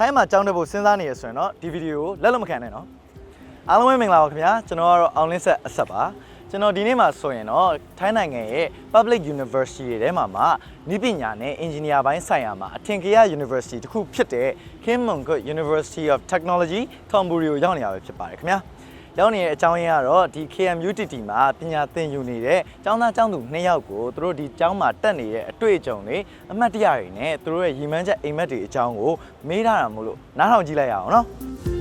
ထိုင်းမှာကြောင်းတက်ဖို့စဉ်းစားနေရဆိုရင်တော့ဒီဗီဒီယိုကိုလက်လွတ်မခံနဲ့နော်အားလုံးပဲမင်္ဂလာပါခင်ဗျာကျွန်တော်ကတော့အောင်လင်းဆက်အဆက်ပါကျွန်တော်ဒီနေ့မှာဆိုရင်တော့ထိုင်းနိုင်ငံရဲ့ Public University တွေထဲမှာမှနည်းပညာနဲ့ Engineer ဘိုင်းဆိုင်ရာမှာအထင်ကရ University တစ်ခုဖြစ်တဲ့ Kim Mong Kut University of Technology ထွန်ဘူရီကိုရောက်နေရပဲဖြစ်ပါတယ်ခင်ဗျာ ရောက်နေတဲ့အကြောင်းရင်းကတော့ဒီ KMUTT မှာပညာသင်ယူနေတဲ့ကျောင်းသားကျောင်းသူနှစ်ယောက်ကိုသူတို့ဒီကျောင်းမှာတက်နေတဲ့အတွေ့အကြုံတွေအမှတ်တရတွေနဲ့သူတို့ရဲ့ရည်မှန်းချက်အိမ်မက်တွေအကြောင်းကိုမေးထားတာမို့လို့နားထောင်ကြည့်လိုက်ရအောင်နော်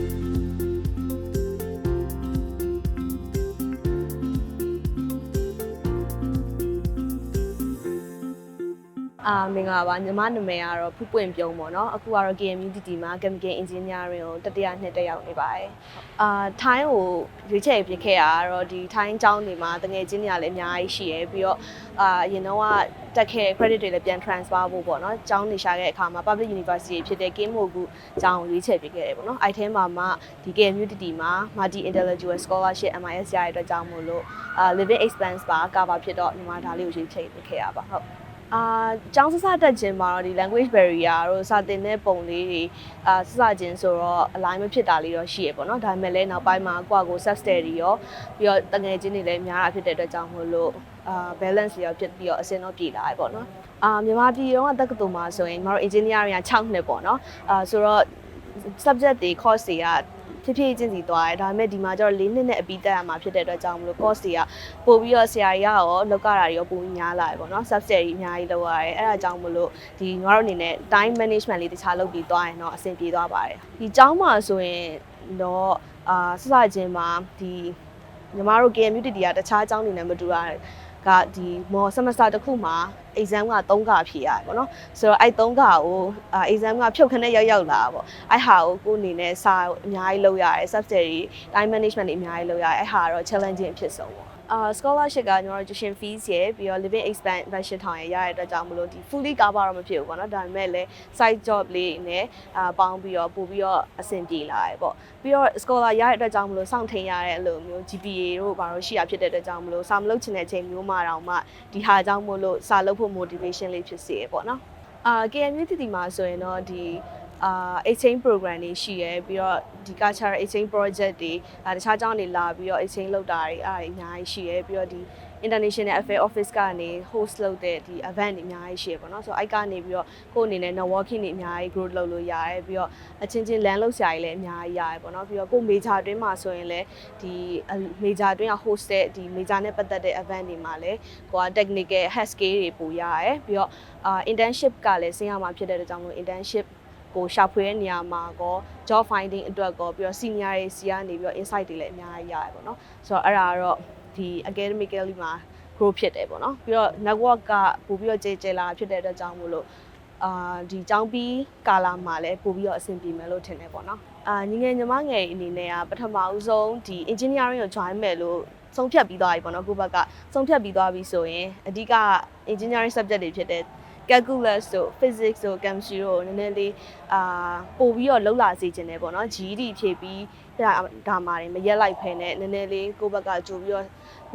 မင်္ဂလာပါညီမနာမည်ကတော့ဖူးပွင့်ပြုံးပေါ့နော်အခုကတော့ KMUTT မှာ Chemical Engineering ကိုတတိယနှစ်တက်ရောက်နေပါတယ်အာထိုင်းကိုရွေးချယ်ဖြစ်ခဲ့တာကတော့ဒီထိုင်းကျောင်းတွေမှာတငယ်ချင်းတွေကလည်းအများကြီးရှိရယ်ပြီးတော့အာအရင်တော့ကတက်ခဲ့ credit တွေလည်းပြန် transfer ဖို့ပေါ့နော်ကျောင်းနေရှာခဲ့အခါမှာ Public University ဖြစ်တဲ့ Kim Mogu ကျောင်းကိုရွေးချယ်ဖြစ်ခဲ့တယ်ပေါ့နော်အဲ့ထဲမှာမှဒီ KMUTT မှာ Multi Intellectual Scholarship MIS ရတဲ့အတွက်ကြောင့်မို့လို့အာ living expense ပါ cover ဖြစ်တော့ညီမဒါလေးကိုရွေးချယ်ဖြစ်ခဲ့ရပါဟုတ် အာကျောင်းစစတက်ခြင်းမှာတော့ဒီ language barrier တို့စာသင်တဲ့ပုံလေးတွေအာစစခြင်းဆိုတော့ align မဖြစ်တာလေးတော့ရှိရပေါ့နော်ဒါပေမဲ့လည်းနောက်ပိုင်းမှာကိုယ့်အကို sub study ရောပြီးတော့တငယ်ချင်းတွေလည်းများတာဖြစ်တဲ့အတွက်ကြောင့်မို့လို့အာ balance ရောဖြစ်ပြီးတော့အစင်တော့ပြည်လာရပေါ့နော်အာမြန်မာပြည်ရောကတက္ကသိုလ်မှာဆိုရင်ကျွန်တော်တို့ engineering က6နှစ်ပေါ့နော်အာဆိုတော့ subject တွေ course တွေက ဖြည်းဖြည်းချင်းစီသွားတယ်ဒါပေမဲ့ဒီမှာကျတော့၄နှစ်နဲ့အပြီးတက်ရမှာဖြစ်တဲ့အတွက်ကြောင့်မလို့ course တွေကပို့ပြီးတော့ဆရာကြီးကရောလောက်ကတာတွေရောပိုပြီးများလာတယ်ပေါ့နော် subject တွေအများကြီးလောက်ရတယ်အဲ့ဒါကြောင့်မလို့ဒီငါတို့အနေနဲ့ time management လေးတခြားလုပ်ပြီးသွားရင်တော့အဆင်ပြေသွားပါတယ်ဒီကျောင်းမှာဆိုရင်တော့အာစစချင်းမှာဒီညီမတို့ KMUTT ကတခြားကျောင်းတွေနဲ့မတူတာ ကဒီမော် semester တစ်ခုမှာ exam က3ခါဖြေရတယ်ပေါ့နော်ဆိုတော့အဲ့3ခါကိုအာ exam ကဖြုတ်ခနဲ့ရောက်ရောက်လာတာပေါ့အဲ့ဟာကိုကိုယ်အနေနဲ့စာအများကြီးလုပ်ရတယ် subject တွေ time management တွေအများကြီးလုပ်ရတယ်အဲ့ဟာကတော့ challenging အဖြစ်ဆုံးပေါ့ အာ scholarship ကကျွန်တော်တို့ tuition fees ရယ်ပြီးတော့ living expense 1000ထောင်ရယ်ရတဲ့အတွက်ကြောင့်မလို့ဒီ fully cover တော့မဖြစ်ဘူးပေါ့နော်ဒါပေမဲ့လည်း side job လေးနဲ့အာပေါင်းပြီးတော့ပို့ပြီးတော့အဆင်ပြေလာရယ်ပေါ့ပြီးတော့ scholar ရတဲ့အတွက်ကြောင့်မလို့စောင့်ထိန်ရတဲ့အလိုမျိုး GPA တို့ဘာလို့ရှိရဖြစ်တဲ့အတွက်ကြောင့်မလို့စာမလုပ်ချင်တဲ့အချိန်မျိုးမှတော့မှဒီဟာကြောင့်မို့လို့စာလုပ်ဖို့ motivation လေးဖြစ်စေရယ်ပေါ့နော်အာ KMU တတိမှာဆိုရင်တော့ဒီ အာ exchange program တွေရှိရယ်ပြီးတော့ဒီ cultural exchange project တွေအာတခြားကျောင်းတွေလာပြီးတော့ exchange လုပ်တာတွေအားတွေအများကြီးရှိရယ်ပြီးတော့ဒီ international affair office ကနေ host လုပ်တဲ့ဒီ event တွေအများကြီးရှိရယ်ပေါ့နော်ဆိုတော့အဲ့ကနေပြီးတော့ကိုယ့်အနေနဲ့ networking တွေအများကြီး growth လုပ်လို့ရတယ်ပြီးတော့အချင်းချင်း land လုပ်ဆရာကြီးလည်းအများကြီးရတယ်ပေါ့နော်ပြီးတော့ကိုယ် major အတွင်းမှာဆိုရင်လည်းဒီ major အတွင်းက host တဲ့ဒီ major နဲ့ပတ်သက်တဲ့ event တွေမှာလည်းကိုက technical head skill တွေပိုရရတယ်ပြီးတော့အာ internship ကလည်းဆင်းရမှာဖြစ်တဲ့အတွက်ကြောင့်မို့ internship ကိုရှာဖွေတဲ့နေရာမှာကော job finding အတွက်ကောပြီးတော့ senior တွေစီကနေပြီးတော့ insight တွေလည်းအများကြီးရတယ်ပေါ့နော်ဆိုတော့အဲ့ဒါကတော့ဒီ academically မှာ grow ဖြစ်တယ်ပေါ့နော်ပြီးတော့ network ကပို့ပြီးတော့ကျေကျေလာဖြစ်တဲ့အတွက်ကြောင့်မို့လို့အာဒီចောင်းပြီးကာလာမှာလည်းပို့ပြီးတော့အဆင်ပြေမယ်လို့ထင်တယ်ပေါ့နော်အာညီငယ်ညီမငယ်အနေနဲ့ကပထမဦးဆုံးဒီ engineering ကို join မယ်လို့ဆုံးဖြတ်ပြီးသွားပြီပေါ့နော်ကိုယ့်ဘက်ကဆုံးဖြတ်ပြီးသွားပြီဆိုရင်အဓိက engineering subject တွေဖြစ်တဲ့ calculus တို့ physics တို့ chemistry တို့နည်းနည်းလေးအာပို့ပြီးတော့လှုပ်လာစေခြင်းတယ်ပေါ့နော် GED ဖြည့်ပြီးဒါဒါမှတွေမရက်လိုက်ဖ ೇನೆ နည်းနည်းလေးကိုယ့်ဘက်ကကြိုပြီးတော့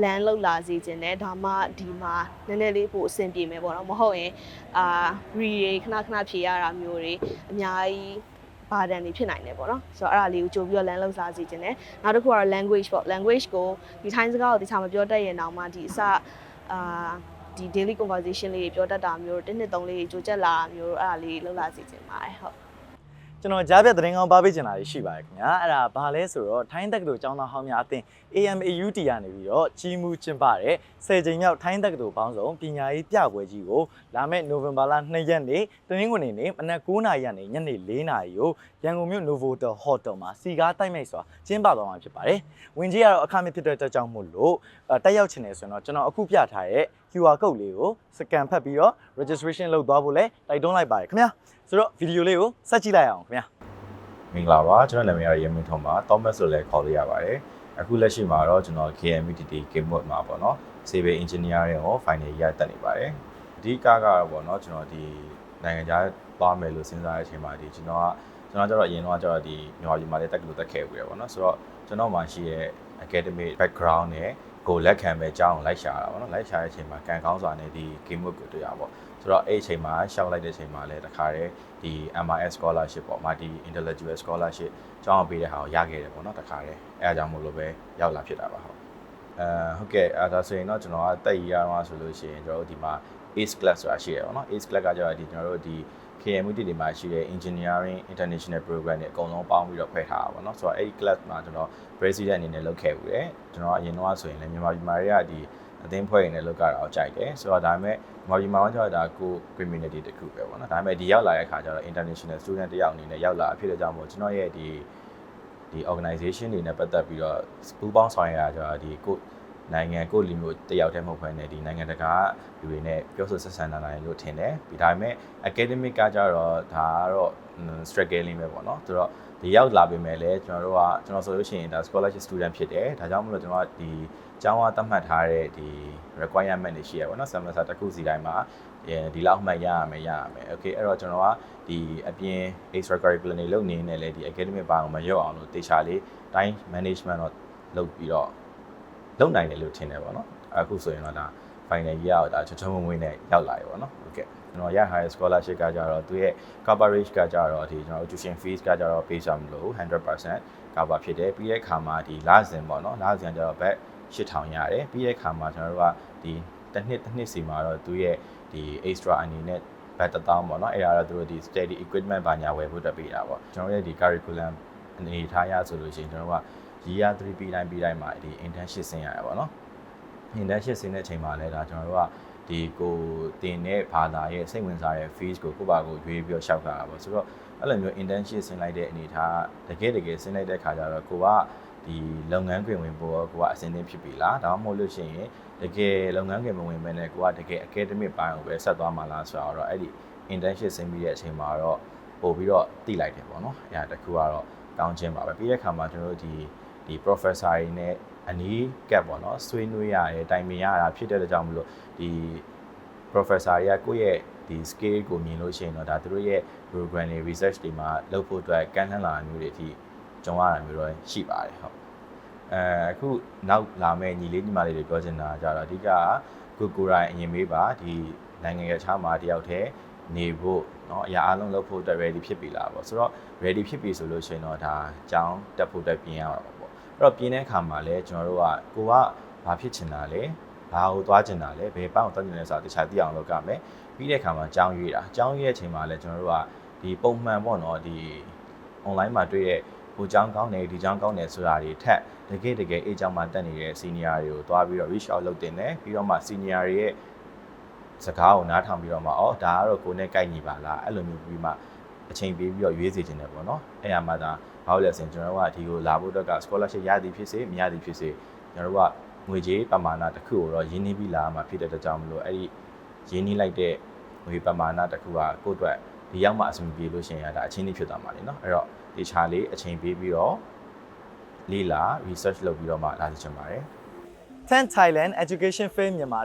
land လှုပ်လာစေခြင်းတယ်ဒါမှဒီမှာနည်းနည်းလေးပို့အဆင်ပြေမယ်ပေါ့နော်မဟုတ်ရင်အာ re တွေခဏခဏဖြည့်ရတာမျိုးတွေအများကြီးဘာဒန်တွေဖြစ်နိုင်တယ်ပေါ့နော်ဆိုတော့အဲ့ဒါလေးကိုကြိုပြီးတော့ land လှုပ်စားစေခြင်းတယ်နောက်တစ်ခုကတော့ language ပေါ့ language ကိုဒီထိုင်းစကားကိုတခြားမပြောတတ်ရင်တောင်မှဒီအစအာ ဒီ daily conversation လေးတွေပြောတတ်တာမျိုးတစ်နှစ်သုံးလေးတွေကြိုချက်လာတာမျိုးအဲ့ဒါလေးလှုပ်လာစေခြင်းပါတယ်ဟုတ်ကျွန်တော်ကြားပြသတင်းကောင်းပါပေးချင်တာတွေရှိပါတယ်ခင်ဗျာအဲ့ဒါဘာလဲဆိုတော့ထိုင်းတက္ကသိုလ်ကျောင်းသားဟောင်းများအသင်း AMAUT ကနေပြီးတော့ကြီးမှုကျင်းပတဲ့10ကြိမ်မြောက်ထိုင်းတက္ကသိုလ်ပေါင်းစုံပညာရေးပြပွဲကြီးကိုလာမယ့်နိုဝင်ဘာလ2ရက်နေ့တနင်္ဂနွေနေ့မနက်9:00နာရီကနေညနေ4:00နာရီကိုရန်ကုန်မြို့ Novotel Hotel မှာစီကားတိုက်မိတ်စွာကျင်းပသွားမှာဖြစ်ပါတယ်။ဝင်ကြီးကတော့အခမဲ့ဖြစ်တဲ့အတွက်ကြောင့်မို့လို့အဲတက်ရောက်ချင်တယ်ဆိုရင်တော့ကျွန်တော်အခုပြထားတဲ့ QR code လေးကိုစကန်ဖတ်ပြီးတော့ registration လုပ်သွားဖို့လဲတိုက်တွန်းလိုက်ပါတယ်ခင်ဗျာ။ဆိုတော့ဗီဒီယိုလေးကိုစက်ကြည့်လိုက်အောင်ခင်ဗျာ။မင်္ဂလာပါကျွန်တော်နာမည်ကရေမင်းထွန်းပါ Thomas ဆိုလည်းခေါ်လို့ရပါတယ်အခုလက်ရှိမှာတော့ကျွန်တော် KMUTT Game Mode မှာပေါ့နော် Civil Engineering ကို Final Year တက်နေပါတယ်အဓိကကတော့ပေါ့နော်ကျွန်တော်ဒီနိုင်ငံခြားသွားမယ်လို့စဉ်းစားတဲ့အချိန်မှာဒီကျွန်တော်ကကျွန်တော်ကျတော့အရင်တော့ကျတော့ဒီမြန်မာပြည်မှာလည်းတက်ကလို့တက်ခဲ့ဘူးရပေါ့နော်ဆိုတော့ကျွန်တော်မှရှိရဲ့ academic background နဲ့ ကိုလက်ခံပဲကြောင်းလိုက်ရှာတာပေါ့နော်လိုက်ရှာတဲ့အချိန်မှာကန်ကောင်းစွာနဲ့ဒီ game mode ကိုတွေ့ရပါပေါ့ဆိုတော့အဲ့အချိန်မှာရှောက်လိုက်တဲ့အချိန်မှာလည်းတခါတည်းဒီ MRS scholarship ပေါ့ multi intellectual scholarship ကျောင်းအောင်ပေးတဲ့ဟာကိုရခဲ့တယ်ပေါ့နော်တခါတည်းအဲအကြောင်းမို့လို့ပဲရောက်လာဖြစ်တာပါဟုတ်အဲဟုတ်ကဲ့အဲဒါဆိုရင်တော့ကျွန်တော်ကတက်ရရအောင်ဆိုလို့ရှိရင်ကျွန်တော်တို့ဒီမှာ ACE class ဆိုတာရှိတယ်ပေါ့နော် ACE class ကကျတော့ဒီကျွန်တော်တို့ဒီ KMUT တွေမှာရှိတဲ့ Engineering International Program တွေအကုန်လုံးပေါင်းပြီးတော့ဖွဲ့ထားတာပေါ့နော်ဆိုတော့အဲ့ဒီ class မှာကျွန်တော် president အနေနဲ့လုပ်ခဲ့ဘူးတယ်ကျွန်တော်အရင်တော့ဆိုရင်လည်းမြန်မာပြည်မှာတွေကဒီအသင်းဖွဲ့ရင်းနဲ့လုပ်ကြတာအောင်ကြိုက်တယ်ဆိုတော့ဒါပေမဲ့မြန်မာပြည်မှာတော့ကျတော့ဒါကို community တစ်ခုပဲပေါ့နော်ဒါပေမဲ့ဒီရောက်လာတဲ့အခါကျတော့ international student တယောက်အနေနဲ့ရောက်လာအဖြစ်တဲ့ကြောင့်မို့ကျွန်တော်ရဲ့ဒီဒီ organization တွေနဲ့ပတ်သက်ပြီးတော့ပူးပေါင်းဆောင်ရွက်ရကြတော့ဒီကို နိုင်ငံကိုလီမျိုးတယောက်တည်းမဟုတ်ဘဲနဲ့ဒီနိုင်ငံတကာလူတွေနဲ့ပြောဆိုဆက်ဆံနိုင်လို့ထင်တယ်ဒီဒါပေမဲ့ academic ကကြတော့ဒါကတော့ struggling ပဲပေါ့နော်ဆိုတော့ဒီရောက်လာပေမဲ့လည်းကျွန်တော်တို့ကကျွန်တော်ဆိုလို့ရှိရင်ဒါ scholarship student ဖြစ်တယ်ဒါကြောင့်မလို့ကျွန်တော်ကဒီကျောင်းကသတ်မှတ်ထားတဲ့ဒီ requirement တွေရှိရပါတော့ semester တစ်ခုစီတိုင်းမှာဒီလောက်မှတ်ရရမယ်ရရမယ် okay အဲ့တော့ကျွန်တော်ကဒီအပြင် extra curriculum တွေလုပ်နေနေလဲဒီ academic ဘာအောင်မရောက်အောင်လို့တေချာလေး time management တော့လုပ်ပြီးတော့ လုပ်နိုင်တယ်လို့ထင်တယ်ပေါ့နော်အခုဆိုရင်တော့ဒါ final year ကိုဒါချွတ်ချွတ်မွေ့မွေ့နဲ့ရောက်လာပြီပေါ့နော်ဟုတ်ကဲ့ကျွန်တော်ရထားတဲ့ scholarship ကကြတော့သူရဲ့ coverage ကကြတော့ဒီကျွန်တော် tuition fees ကကြတော့ pay ချမလို့100% cover ဖြစ်တယ်ပြီးတဲ့အခါမှာဒီလစဉ်ပေါ့နော်လစဉ်ကကြတော့ back 8000ရတယ်ပြီးတဲ့အခါမှာကျွန်တော်တို့ကဒီတစ်နှစ်တစ်နှစ်စီမှာတော့သူရဲ့ဒီ extra အနေနဲ့ဘတ်တစ်တောင်းပေါ့နော်အဲ့ဒါတော့သူတို့ဒီ steady equipment ဘာညာဝယ်ဖို့တက်ပေးတာပေါ့ကျွန်တော်ရဲ့ဒီ curriculum အနေထားရဆိုလို့ရှိရင်ကျွန်တော်တို့က year 3ပြီးတိုင်းပြီးတိုင်းမှာဒီ internship ဆင်းရတယ်ပေါ့နော် internship ဆင်းတဲ့အချိန်မှာလည်းဒါကျွန်တော်တို့ကဒီကိုတင်တဲ့ဘာသာရဲ့စိတ်ဝင်စားတဲ့ fees ကိုကိုယ့်ဘာကိုရွေးပြီးတော့ရှောက်တာပါဆိုတော့အဲ့လိုမျိုး internship ဆင်းလိုက်တဲ့အနေထားတကယ်တကယ်ဆင်းလိုက်တဲ့ခါကျတော့ကိုကဒီလုပ်ငန်းခွင်ဝင်ဖို့ကိုကအစင်းသင်းဖြစ်ပြီလားဒါမှမဟုတ်လို့ရှိရင်တကယ်လုပ်ငန်းခွင်မဝင်ဘဲနဲ့ကိုကတကယ် academic ပိုင်းကိုပဲဆက်သွားမှာလားဆိုတော့အဲ့ဒီ internship ဆင်းပြီးတဲ့အချိန်မှာတော့ပို့ပြီးတော့တိလိုက်တယ်ပေါ့နော်အဲ့ဒါတခုကတော့ကောင်းခြင်းပါပဲပြီးတဲ့ခါမှာကျွန်တော်တို့ဒီ ဒီ professor တွေနဲ့အနီးကပ်ပေါ့နော်ဆွေးနွေးရတယ်တိုင်ပင်ရတာဖြစ်တဲ့ကြောင့်မလို့ဒီ professor တွေကကိုယ့်ရဲ့ဒီ scale ကိုမြင်လို့ရှိရင်တော့ဒါသူတို့ရဲ့ program တွေ research တွေမှာလုပ်ဖို့အတွက်ကန့်လန့်လာမျိုးတွေအထိကြုံရတာမျိုးတော့ရှိပါတယ်ဟုတ်အဲအခုနောက်လာမယ့်ညီလေးညီမလေးတွေပြောချင်တာကြတော့အဓိကကိုကိုရိုင်းအရင်မေးပါဒီနိုင်ငံရဲ့အခြားမှာတယောက်တည်းနေဖို့เนาะအရာအလုံးလုပ်ဖို့အတွက် ready ဖြစ်ပြီလားပေါ့ဆိုတော့ ready ဖြစ်ပြီဆိုလို့ရှိရင်တော့ဒါအကြောင်းတက်ဖို့အတွက်ပြင်ရတော့ပေါ့ အဲ့တော့ပြင်တဲ့အခါမှာလည်းကျွန်တော်တို့ကကိုကဘာဖြစ်ချင်တာလဲဘာကိုသွားချင်တာလဲဘယ်ပန်းကိုသွားချင်လဲဆိုတာတခြားသိအောင်လုပ်ကြမယ်ပြီးတဲ့အခါမှာကြောင်းရွေးတာကြောင်းရွေးတဲ့အချိန်မှာလည်းကျွန်တော်တို့ကဒီပုံမှန်ပေါ့နော်ဒီ online မှာတွေ့ရဲ့ဟိုကြောင်းကောင်းတယ်ဒီကြောင်းကောင်းတယ်ဆိုတာတွေထက်တကယ်တကယ်အေးကြောင်းမှာတက်နေတဲ့ senior တွေကိုသွားပြီးတော့ reach out လုပ်တင်တယ်ပြီးတော့မှ senior တွေရဲ့စကားကိုနားထောင်ပြီးတော့မှအော်ဒါကတော့ကိုယ်နဲ့ကိုက်ညီပါလားအဲ့လိုမျိုးပြီးမှအချိန်ပေးပြီးတော့ရွေးစီခြင်းတယ်ပေါ့နော်အဲ့ရမှာဒါ ဘာလို့လဲဆိုရင်ကျွန်တော်တို့ကဒီကိုလာဖို့အတွက်က scholarship ရသည်ဖြစ်စေမရသည်ဖြစ်စေကျွန်တော်တို့ကငွေကြေးပမာဏတစ်ခုကိုတော့ရင်းနှီးပြီးလာမှာဖြစ်တဲ့အတွက်ကြောင့်မလို့အဲ့ဒီရင်းနှီးလိုက်တဲ့ငွေပမာဏတစ်ခုကကိုယ့်အတွက်ဒီရောက်မှအဆင်ပြေလို့ရှိရင်ဒါအချင်းကြီးဖြစ်သွားမှာလေနော်အဲ့တော့ဒီချာလေးအချိန်ပေးပြီးတော့လေးလာ research လုပ်ပြီးတော့မှလာစီချင်ပါတယ်10 Thailand Education Fair မြန်မာ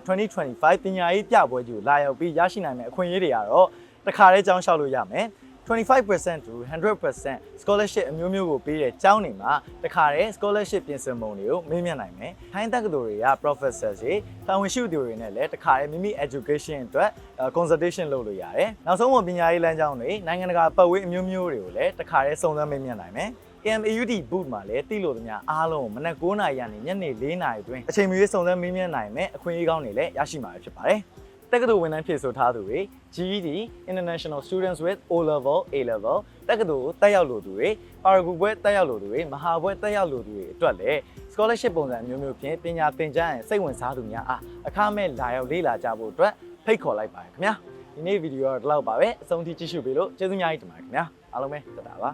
2025ပညာရေးပြပွဲကြီးကိုလာရောက်ပြီးရရှိနိုင်မယ့်အခွင့်အရေးတွေကတော့တခါတည်းကြောင်းလျှောက်လို့ရမယ် 25% to 100% scholarship အမျိုးမျိုးကိုပေးတဲ့ကျောင်းတွေမှာတခါတည်း scholarship ပြင်ဆင်ပုံတွေကိုမေးမြန်းနိုင်မယ်။ထိုင်းတက္ကသိုလ်တွေက professor တွေတာဝန်ရှိသူတွေနဲ့လည်းတခါတည်းမိမိ education အတွက် consultation လုပ်လို့ရတယ်။နောက်ဆုံးမှာပညာရေးလမ်းကြောင်းတွေနိုင်ငံတကာပတ်ဝေးအမျိုးမျိုးတွေကိုလည်းတခါတည်းစုံစမ်းမေးမြန်းနိုင်မယ်။ KMAUD boot မှာလည်းတိလို့သမျှအားလုံးကိုမနက်9:00နာရီကနေညနေ4:00နာရီအတွင်းအချိန်မီစုံစမ်းမေးမြန်းနိုင်မယ်အခွင့်အရေးကောင်းတွေလည်းရရှိမှာဖြစ်ပါတယ်။ တက္ကသိုလ်ဝန်ထမ်းဖြစ်ဆိုထားသူတွေ GED International Students with O Level A Level တက္ကသိုလ်တက်ရောက်လို့သူတွေပါရဂူဘွဲတက်ရောက်လို့သူတွေမဟာဘွဲတက်ရောက်လို့သူတွေအတွက်လည်း scholarship ပုံစံမျိုးမျိုးဖြင့်ပညာသင်ကြားရင်စိတ်ဝင်စားသူများအားအခမဲ့လာရောက်လေ့လာကြဖို့အတွက်ဖိတ်ခေါ်လိုက်ပါတယ်ခင်ဗျာဒီနေ့ဗီဒီယိုကတော့ဒီလောက်ပါပဲအဆုံးထိကြည့်ရှုပေးလို့ကျေးဇူးများကြီးတင်ပါတယ်ခင်ဗျာအားလုံးပဲတက်တာပါ